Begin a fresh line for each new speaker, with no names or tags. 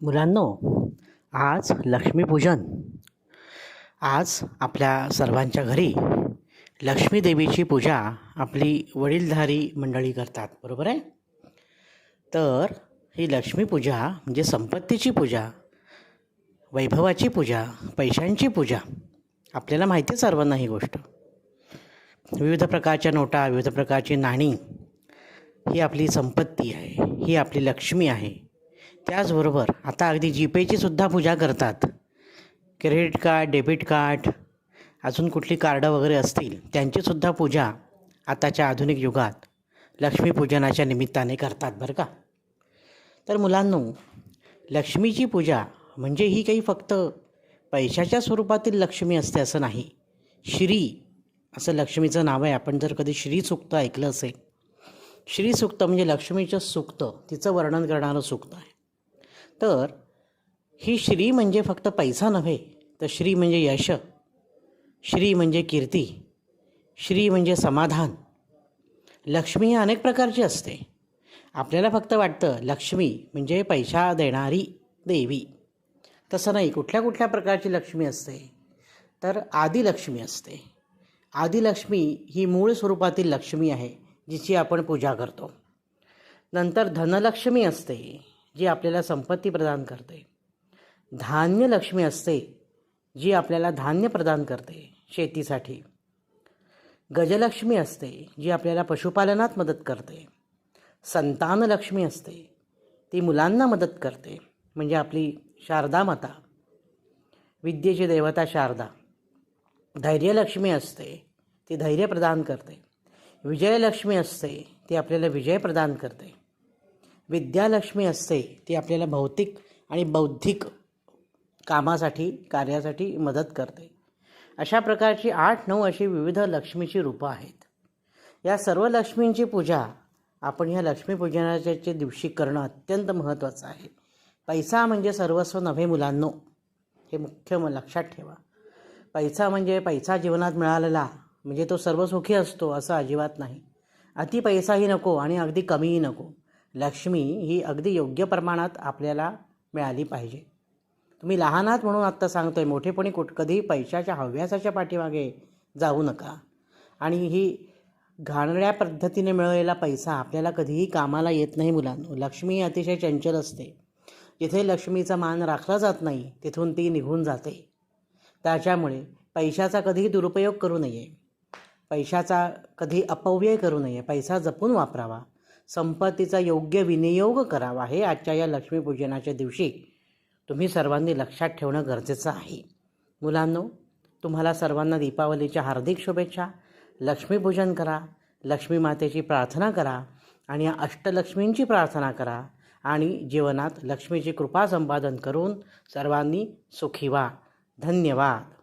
मुलांनो आज लक्ष्मीपूजन. आज आपल्या सर्वांच्या घरी लक्ष्मीदेवीची पूजा आपली वडीलधारी मंडळी करतात बरोबर आहे? तर ही लक्ष्मीपूजा म्हणजे संपत्तीची पूजा वैभवाची पूजा पैशांची पूजा आपल्याला माहिती आहे सर्वांना ही गोष्ट. विविध प्रकारच्या नोटा विविध प्रकारची नाणी ही आपली संपत्ती आहे ही आपली लक्ष्मी आहे. त्याचबरोबर आता अगदी जीपेची सुद्धा पूजा करतात. क्रेडिट कार्ड डेबिट कार्ड अजून कुठली कार्डं वगैरे असतील त्यांचीसुद्धा पूजा आताच्या आधुनिक युगात लक्ष्मीपूजनाच्या निमित्ताने करतात बरं का? तर मुलांनो लक्ष्मीची पूजा म्हणजे ही काही फक्त पैशाच्या स्वरूपातील लक्ष्मी असते असं नाही. श्री असं लक्ष्मीचं नाव आहे. आपण जर कधी श्री सुक्त ऐकलं असेल. श्री सुक्त म्हणजे लक्ष्मीचं सुक्त. तिचं वर्णन करणारं सुक्त आहे. तर ही श्री म्हणजे फक्त पैसा नव्हे तर श्री म्हणजे यश श्री म्हणजे कीर्ती श्री म्हणजे समाधान. लक्ष्मी ही अनेक प्रकारची असते. आपल्याला फक्त वाटतं लक्ष्मी म्हणजे पैसा देणारी देवी. तसं नाही कुठल्या कुठल्या प्रकारची लक्ष्मी असते? तर आदिलक्ष्मी असते. आदिलक्ष्मी ही मूळ स्वरूपातील लक्ष्मी आहे जिची आपण पूजा करतो. नंतर धनलक्ष्मी असते. जी आपल्याला संपत्ती प्रदान करते. धान्यलक्ष्मी असते जी आपल्याला धान्य प्रदान करते शेतीसाठी. गजलक्ष्मी असते जी आपल्याला पशुपालनात मदत करते. संतानलक्ष्मी असते ती मुलांना मदत करते म्हणजे आपली शारदा माता. विद्येची देवता शारदा. धैर्यलक्ष्मी असते ती धैर्य प्रदान करते. विजयलक्ष्मी असते ती आपल्याला विजय प्रदान करते. विद्यालक्ष्मी असते ती आपल्याला भौतिक आणि बौद्धिक कामासाठी कार्यासाठी मदत करते. अशा प्रकारची आठ नऊ अशी विविध लक्ष्मीची रूपं आहेत. या सर्व लक्ष्मींची पूजा आपण ह्या लक्ष्मीपूजनाच्या दिवशी करणं अत्यंत महत्त्वाचं आहे. पैसा म्हणजे सर्वस्व नव्हे मुलांनो हे मुख्य म लक्षात ठेवा. पैसा म्हणजे पैसा जीवनात मिळालेला म्हणजे तो सर्व सुखी असतो असं अजिबात नाही. अति पैसाही नको आणि अगदी कमीही नको. लक्ष्मी ही अगदी योग्य प्रमाणात आपल्याला मिळाली पाहिजे. तुम्ही लहान आहात म्हणून आत्ता सांगतोय मोठेपणी कुठ कधी पैशाच्या हव्यासाच्या पाठीमागे जाऊ नका. आणि ही घाणड्या पद्धतीने मिळवलेला पैसा आपल्याला कधीही कामाला येत नाही मुलांनो. लक्ष्मी अतिशय चंचल असते. जिथे लक्ष्मीचा मान राखला जात नाही तिथून ती निघून जाते. त्याच्यामुळे पैशाचा कधीही दुरुपयोग करू नये. पैशाचा कधी अपव्यय करू नये. पैसा जपून वापरावा. संपत्तीचा योग्य विनियोग करावा हे आजच्या या लक्ष्मीपूजनाच्या दिवशी तुम्ही सर्वांनी लक्षात ठेवणं गरजेचं आहे. मुलांनो तुम्हाला सर्वांना दीपावलीच्या हार्दिक शुभेच्छा. लक्ष्मीपूजन करा लक्ष्मी मातेची प्रार्थना करा आणि या अष्टलक्ष्मींची प्रार्थना करा आणि जीवनात लक्ष्मीची कृपा संपादन करून सर्वांनी सुखी व्हा. धन्यवाद.